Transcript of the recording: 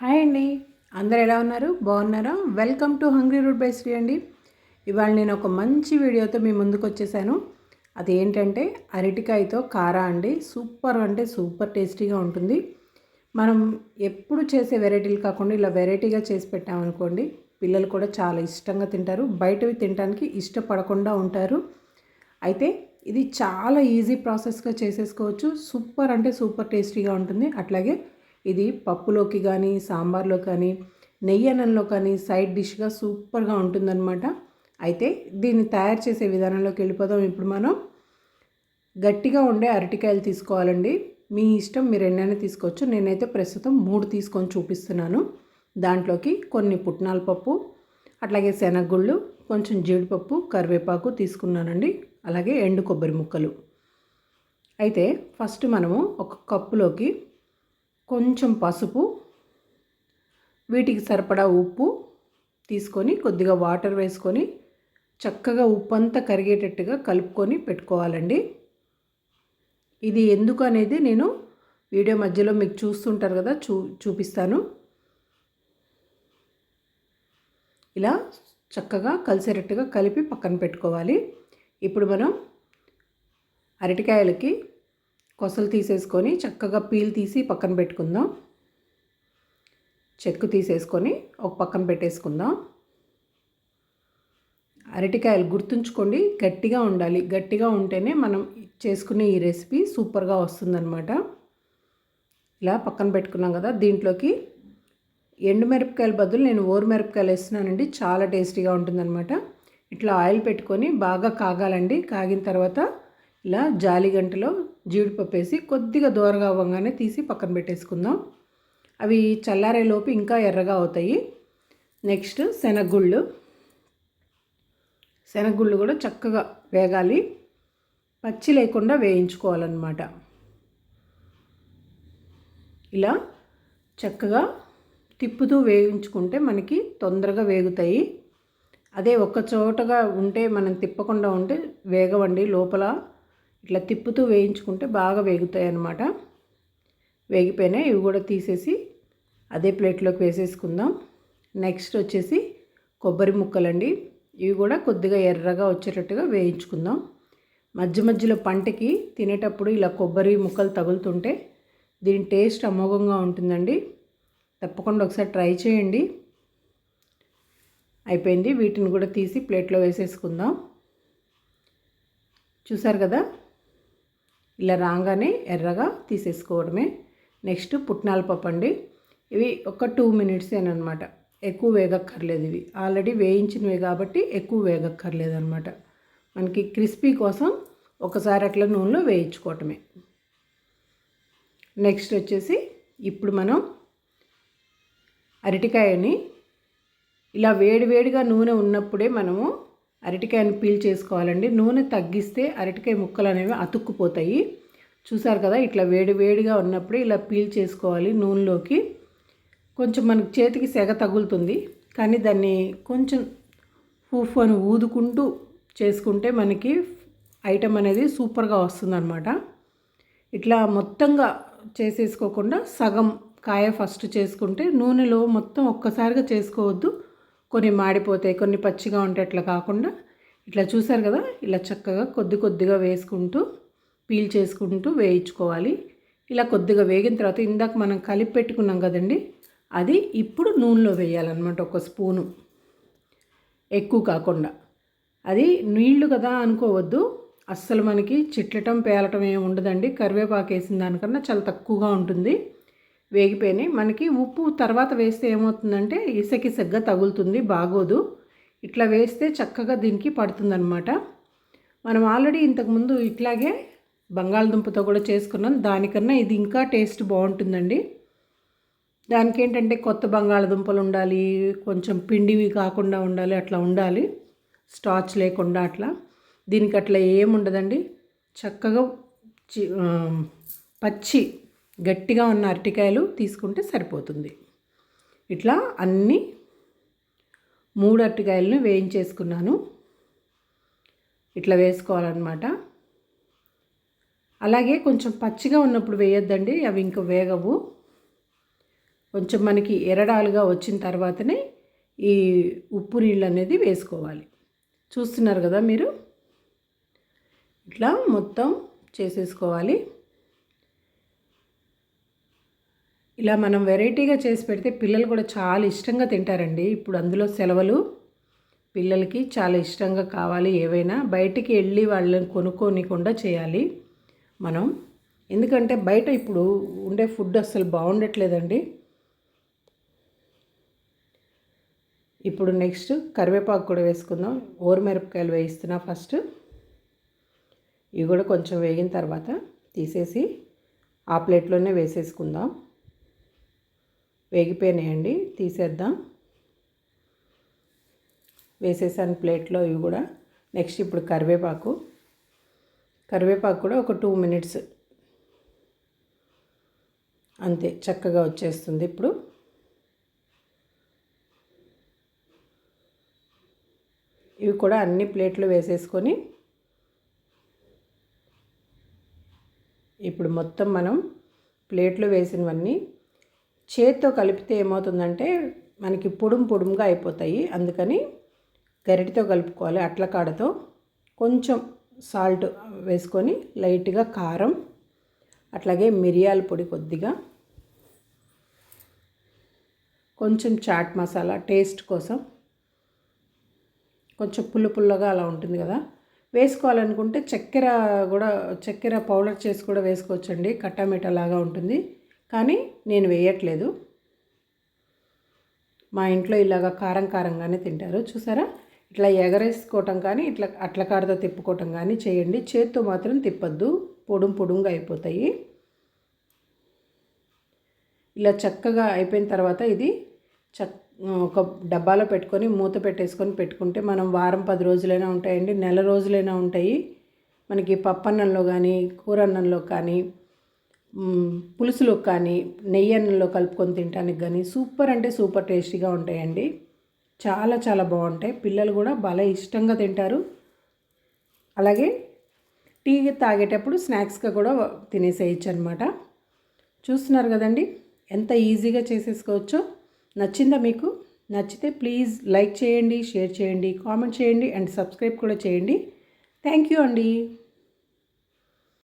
Hi అండి. అందరు ఎలా ఉన్నారు? బాగున్నారా? Welcome to hungry root bistro అండి. ఇవాళ నేను ఒక మంచి వీడియోతో మీ ముందుకు వచ్చేసాను. అది ఏంటంటే అరటికాయతో కారా అండి. సూపర్ అంటే సూపర్ టేస్టీగా ఉంటుంది. మనం ఎప్పుడు చేసే వెరైటీలు కాకుండా ఇలా వెరైటీగా చేసి పెట్టామనుకోండి పిల్లలు కూడా చాలా ఇష్టంగా తింటారు. బయటవి తినడానికి ఇష్టపడకుండా ఉంటారు. అయితే ఇది చాలా ఈజీ ప్రాసెస్గా చేసేసుకోవచ్చు. సూపర్ అంటే సూపర్ టేస్టీగా ఉంటుంది. అట్లాగే ఇది పప్పులోకి కానీ సాంబార్లో కానీ నెయ్యి అన్నంలో కానీ సైడ్ డిష్గా సూపర్గా ఉంటుందన్నమాట. అయితే దీన్ని తయారు చేసే విధానంలోకి వెళ్ళిపోదాం. ఇప్పుడు మనం గట్టిగా ఉండే అరటికాయలు తీసుకోవాలండి. మీ ఇష్టం మీరు ఎన్నైనా తీసుకోవచ్చు. నేనైతే ప్రస్తుతం మూడు తీసుకొని చూపిస్తున్నాను. దాంట్లోకి కొన్ని పుట్నాల పప్పు అట్లాగే శనగగుళ్ళు కొంచెం జీడిపప్పు కరివేపాకు తీసుకున్నానండి. అలాగే ఎండు కొబ్బరి ముక్కలు. అయితే ఫస్ట్ మనము ఒక కప్పులోకి కొంచెం పసుపు వీటికి సరిపడా ఉప్పు తీసుకొని కొద్దిగా వాటర్ వేసుకొని చక్కగా ఉప్పు అంతా కరిగేటట్టుగా కలుపుకొని పెట్టుకోవాలండి. ఇది ఎందుకు అనేది నేను వీడియో మధ్యలో మీకు చూస్తుంటారు కదా చూ చూపిస్తాను. ఇలా చక్కగా కలిసేటట్టుగా కలిపి పక్కన పెట్టుకోవాలి. ఇప్పుడు మనం అరటికాయలకి కొసలు తీసేసుకొని చక్కగా పీల్ తీసి పక్కన పెట్టుకుందాం. చెక్కు తీసేసుకొని ఒక పక్కన పెట్టేసుకుందాం. అరటికాయలు గుర్తుంచుకోండి గట్టిగా ఉండాలి. గట్టిగా ఉంటేనే మనం చేసుకునే ఈ రెసిపీ సూపర్గా వస్తుందన్నమాట. ఇలా పక్కన పెట్టుకున్నాం కదా దీంట్లోకి ఎండుమిరపకాయల బదులు నేను ఓరు మిరపకాయలు వేస్తున్నానండి చాలా టేస్టీగా ఉంటుందన్నమాట. ఇట్లా ఆయిల్ పెట్టుకొని బాగా కాగాలండి. కాగిన తర్వాత ఇలా జాలి గంటలో జీడిపప్పు వేసి కొద్దిగా దూరగా అవ్వగానే తీసి పక్కన పెట్టేసుకుందాం. అవి చల్లారేలోపు ఇంకా ఎర్రగా అవుతాయి. నెక్స్ట్ శనగగుళ్ళు శనగగుళ్ళు కూడా చక్కగా వేగాలి. పచ్చి లేకుండా వేయించుకోవాలన్నమాట. ఇలా చక్కగా తిప్పుతూ వేయించుకుంటే మనకి తొందరగా వేగుతాయి. అదే ఒక్క చోటగా ఉంటే మనం తిప్పకుండా ఉంటే వేగవండి. లోపల ఇట్లా తిప్పుతూ వేయించుకుంటే బాగా వేగుతాయి అన్నమాట వేగిపోయినాయి. ఇవి కూడా తీసేసి అదే ప్లేట్లోకి వేసేసుకుందాం. నెక్స్ట్ వచ్చేసి కొబ్బరి ముక్కలండి. ఇవి కూడా కొద్దిగా ఎర్రగా వచ్చేటట్టుగా వేయించుకుందాం. మధ్య మధ్యలో పంటకి తినేటప్పుడు ఇలా కొబ్బరి ముక్కలు తగులుతుంటే దీని టేస్ట్ అమోఘంగా ఉంటుందండి. తప్పకుండా ఒకసారి ట్రై చేయండి. అయిపోయింది. వీటిని కూడా తీసి ప్లేట్లో వేసేసుకుందాం. చూసారు కదా? ఇలా రాగానే ఎర్రగా తీసేసుకోవడమే. నెక్స్ట్ పుట్నాల పప్పు అండి. ఇవి ఒక టూ మినిట్సేనమాట ఎక్కువ వేగక్కర్లేదు ఇవి. ఆల్రెడీ వేయించినవి కాబట్టి ఎక్కువ వేగక్కర్లేదు అనమాట మనకి క్రిస్పీ కోసం ఒకసారి అట్లా నూనెలో వేయించుకోవటమే. నెక్స్ట్ వచ్చేసి ఇప్పుడు మనం అరటికాయని ఇలా వేడివేడిగా నూనె ఉన్నప్పుడే మనము అరటికాయని పీల్ చేసుకోవాలండి. నూనె తగ్గిస్తే అరటికాయ ముక్కలు అనేవి అతుక్కుపోతాయి. చూసారు కదా ఇట్లా వేడి వేడిగా ఉన్నప్పుడే ఇలా పీల్ చేసుకోవాలి నూనెలోకి. కొంచెం మనకి చేతికి సెగ తగులుతుంది కానీ దాన్ని కొంచెం ఫూఫ్ అని ఊదుకుంటూ చేసుకుంటే మనకి ఐటమ్ అనేది సూపర్గా వస్తుందన్నమాట. ఇట్లా మొత్తంగా చేసేసుకోకుండా సగం కాయ ఫస్ట్ చేసుకుంటే నూనెలో మొత్తం ఒక్కసారిగా చేసుకోవద్దు. కొన్ని మాడిపోతాయి కొన్ని పచ్చిగా ఉంటే అట్లా కాకుండా ఇట్లా చూసారు కదా ఇలా చక్కగా కొద్ది కొద్దిగా వేసుకుంటూ పీల్ చేసుకుంటూ వేయించుకోవాలి. ఇలా కొద్దిగా వేగిన తర్వాత ఇందాక మనం కలిపి పెట్టుకున్నాం కదండి అది ఇప్పుడు నూనెలో వేయాలన్నమాట ఒక స్పూను. ఎక్కువ కాకుండా. అది నీళ్ళు కదా అనుకోవద్దు అస్సలు మనకి చిట్లటం పేలటం ఏమి ఉండదండి. కరివేపాకు వేసిన దానికన్నా చాలా తక్కువగా ఉంటుంది. వేగిపోయినాయి. మనకి ఉప్పు తర్వాత వేస్తే ఏమవుతుందంటే ఇసకిసగ్గా తగులుతుంది బాగోదు. ఇట్లా వేస్తే చక్కగా దీనికి పడుతుందనమాట మనం ఆల్రెడీ ఇంతకుముందు ఇట్లాగే బంగాళదుంపతో కూడా చేసుకున్నాం. దానికన్నా ఇది ఇంకా టేస్ట్ బాగుంటుందండి. దానికి ఏంటంటే కొత్త బంగాళదుంపలు ఉండాలి కొంచెం పిండివి కాకుండా ఉండాలి అట్లా ఉండాలి. స్టాచ్ లేకుండా అట్లా. దీనికి అట్లా ఏముండదండి. చక్కగా పచ్చి గట్టిగా ఉన్న అరటికాయలు తీసుకుంటే సరిపోతుంది. ఇట్లా అన్నీ మూడు అరటికాయలను వేయించేసుకున్నాను. ఇట్లా వేసుకోవాలన్నమాట. అలాగే కొంచెం పచ్చిగా ఉన్నప్పుడు వేయొద్దండి అవి ఇంకా వేగవు. కొంచెం మనకి ఎరడాలుగా వచ్చిన తర్వాతనే ఈ ఉప్పు నీళ్ళు అనేది వేసుకోవాలి. చూస్తున్నారు కదా మీరు? ఇట్లా మొత్తం చేసేసుకోవాలి. ఇలా మనం వెరైటీగా చేసి పెడితే పిల్లలు కూడా చాలా ఇష్టంగా తింటారండి. ఇప్పుడు అందులో సెలవులు పిల్లలకి చాలా ఇష్టంగా కావాలి ఏవైనా. బయటికి వెళ్ళి వాళ్ళని కొనుక్కోనికుండా చేయాలి మనం. ఎందుకంటే బయట ఇప్పుడు ఉండే ఫుడ్ అస్సలు బాగుండట్లేదండి. ఇప్పుడు నెక్స్ట్ కరివేపాకు కూడా వేసుకుందాం. ఓరమిరపకాయలు వేయిస్తున్నా ఫస్ట్. ఇవి కూడా కొంచెం వేగిన తర్వాత తీసేసి ఆ ప్లేట్లోనే వేసేసుకుందాం. వేగిపోయినాయండి తీసేద్దాం. వేసేసాను ప్లేట్లో ఇవి కూడా. నెక్స్ట్ ఇప్పుడు కరివేపాకు. కరివేపాకు కూడా ఒక టూ మినిట్స్ అంతే చక్కగా వచ్చేస్తుంది ఇప్పుడు. ఇవి కూడా అన్ని ప్లేట్లు వేసేసుకొని ఇప్పుడు మొత్తం మనం ప్లేట్లు వేసినవన్నీ చేత్తో కలిపితే ఏమవుతుందంటే మనకి పొడుం పొడుముగా అయిపోతాయి. అందుకని గరిటితో కలుపుకోవాలి. అట్ల కాడతో కొంచెం సాల్ట్ వేసుకొని లైట్గా కారం అట్లాగే మిరియాల పొడి కొద్దిగా కొంచెం చాట్ మసాలా టేస్ట్ కోసం. కొంచెం పుల్ల పుల్లగా అలా ఉంటుంది కదా. వేసుకోవాలనుకుంటే చక్కెర కూడా చక్కెర పౌడర్ చేసి కూడా వేసుకోవచ్చండి. కట్టామిటా లాగా ఉంటుంది. కానీ నేను వేయట్లేదు. మా ఇంట్లో ఇలాగా కారం కారంగానే తింటారు. చూసారా? ఇట్లా ఎగరేసుకోవటం కానీ ఇట్లా అట్ల కారతో తిప్పుకోవటం కానీ చేయండి. చేత్తో మాత్రం తిప్పద్దు. పొడుం పొడుంగా అయిపోతాయి. ఇలా చక్కగా అయిపోయిన తర్వాత ఇది చక్ ఒక డబ్బాలో పెట్టుకొని మూత పెట్టేసుకొని పెట్టుకుంటే మనం వారం పది రోజులైనా ఉంటాయండి. నెల రోజులైనా ఉంటాయి. మనకి పప్పన్నంలో కానీ కూర అన్నంలో కానీ పులుసులో కానీ నెయ్యి అన్నంలో కలుపుకొని తినడానికి కానీ సూపర్ అంటే సూపర్ టేస్టీగా ఉంటాయండి. చాలా చాలా బాగుంటాయి. పిల్లలు కూడా భలే ఇష్టంగా తింటారు. అలాగే టీ తాగేటప్పుడు స్నాక్స్గా కూడా తినేసేయచ్చు అనమాట చూస్తున్నారు కదండి? ఎంత ఈజీగా చేసేసుకోవచ్చో. నచ్చిందా మీకు? నచ్చితే ప్లీజ్ లైక్ చేయండి షేర్ చేయండి కామెంట్ చేయండి అండ్ సబ్స్క్రైబ్ కూడా చేయండి. థ్యాంక్ యూ అండి.